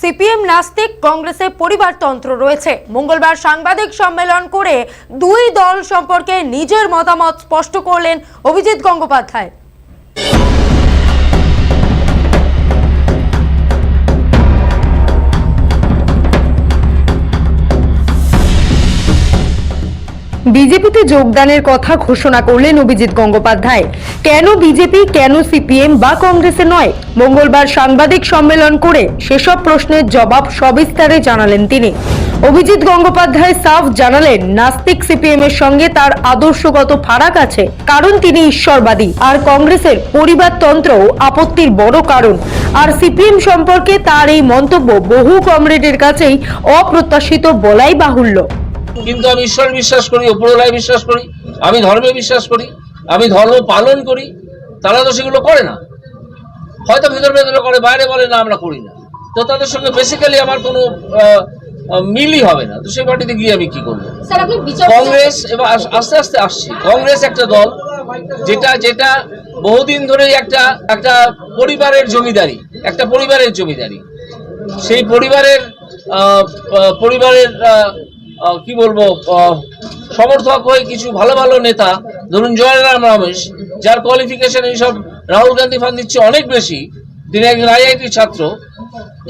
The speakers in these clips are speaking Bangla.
সিপিএম নাস্তিক কংগ্রেসের পরিবারতন্ত্র রয়েছে। মঙ্গলবার সাংবাদিক সম্মেলন করে দুই দল সম্পর্কে নিজের মতামত স্পষ্ট করলেন অভিজিৎ গঙ্গোপাধ্যায়। বিজেপিতে যোগদানের কথা ঘোষণা করলেন অভিজিৎ গঙ্গোপাধ্যায়। কেন বিজেপি, কেন সিপিএম বা কংগ্রেসে নয়? মঙ্গলবার সাংবাদিক সম্মেলন করে সেসব প্রশ্নের জবাব সবিস্তারে জানালেন তিনি। অভিজিৎ গঙ্গোপাধ্যায় সাফ জানালেন, নাস্তিক সিপিএম এর সঙ্গে তার আদর্শগত ফারাক আছে, কারণ তিনি ঈশ্বরবাদী। আর কংগ্রেসের পরিবারতন্ত্র আপত্তির বড় কারণ। আর সিপিএম সম্পর্কে তার এই মন্তব্য বহু কমরেডের কাছেই অপ্রত্যাশিত বলাই বাহুল্য। কিন্তু আমি ঈশ্বর বিশ্বাস করি ওপরওয়ালায় বিশ্বাস করি আমি ধর্মে বিশ্বাস করি আমি ধর্ম পালন করি তারা তো সেগুলো করে না। হয়তো ভেতর ভেতরে করে বাইরে বলে না আমরা করি না। তো তাদের সঙ্গে বেসিক্যালি আমার কোনো মিলই হবে না। তো সেই পার্টিতে গিয়ে আমি কি করব? কংগ্রেস এবার আস্তে আস্তে আসছি। কংগ্রেস একটা দল যেটা যেটা বহুদিন ধরেই একটা একটা পরিবারের জমিদারি একটা পরিবারের জমিদারি। সেই পরিবারের পরিবারের কি বলব সমর্থক হয়ে কিছু ভালো ভালো নেতা, ধরুন জয়রাম রমেশ, যার কোয়ালিফিকেশন এইসব রাহুল গান্ধী ফান দিচ্ছে অনেক বেশি, তিনি একজন আইআইটি ছাত্র,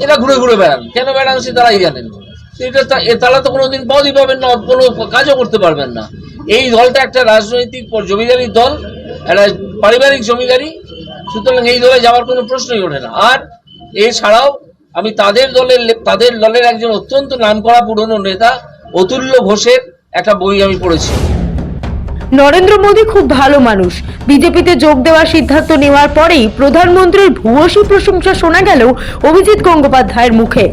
এরা ঘুরে ঘুরে বেড়ান। কেন বেড়ান সে তারাই জানেন। এটা তারা তো কোনোদিন পদই পাবেন না, কোনো কাজও করতে পারবেন না। এই দলটা একটা রাজনৈতিক জমিদারির দল, একটা পারিবারিক জমিদারি, সুতরাং এই দলে যাওয়ার কোনো প্রশ্নই ওঠে না। আর এছাড়াও আমি তাদের দলের তাদের দলের একজন অত্যন্ত নামকরা পুরনো নেতা অতুল্য ঘোষের একটা বই আমি পড়েছি। নরেন্দ্র মোদী খুব ভালো মানুষ। বিজেপিতে যোগ দেওয়ার সিদ্ধান্ত নেওয়ার পরেই প্রধানমন্ত্রীর ভূয়সী প্রশংসা শোনা গেল অভিজিৎ গঙ্গোপাধ্যায়ের মুখে।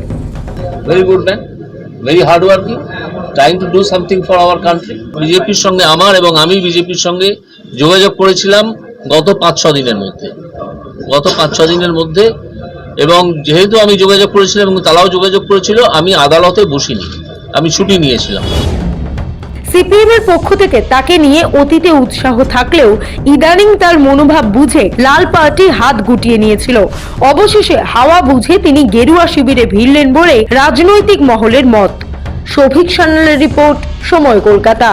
Very good man very hard working trying to do something for our country বিজেপির সঙ্গে আমার এবং আমি বিজেপির সঙ্গে যোগাযোগ করেছিলাম গত পাঁচ ছ দিনের মধ্যে। গত পাঁচ ছ দিনের মধ্যে এবং যেহেতু আমি যোগাযোগ করেছিলাম এবং তারাও যোগাযোগ করেছিল আমি আদালতে বসিনি। আমি ছুটি নিয়েছিলাম। সিপিএম এর পক্ষ থেকে তাকে নিয়ে অতীতে উৎসাহ থাকলেও ইদানিং তার মনোভাব বুঝে লাল পার্টি হাত গুটিয়ে নিয়েছিল। অবশেষে হাওয়া বুঝে তিনি গেরুয়া শিবিরে ভিড়লেন বলে রাজনৈতিক মহলের মত। শোভিক সান্যালের রিপোর্ট, সময় কলকাতা।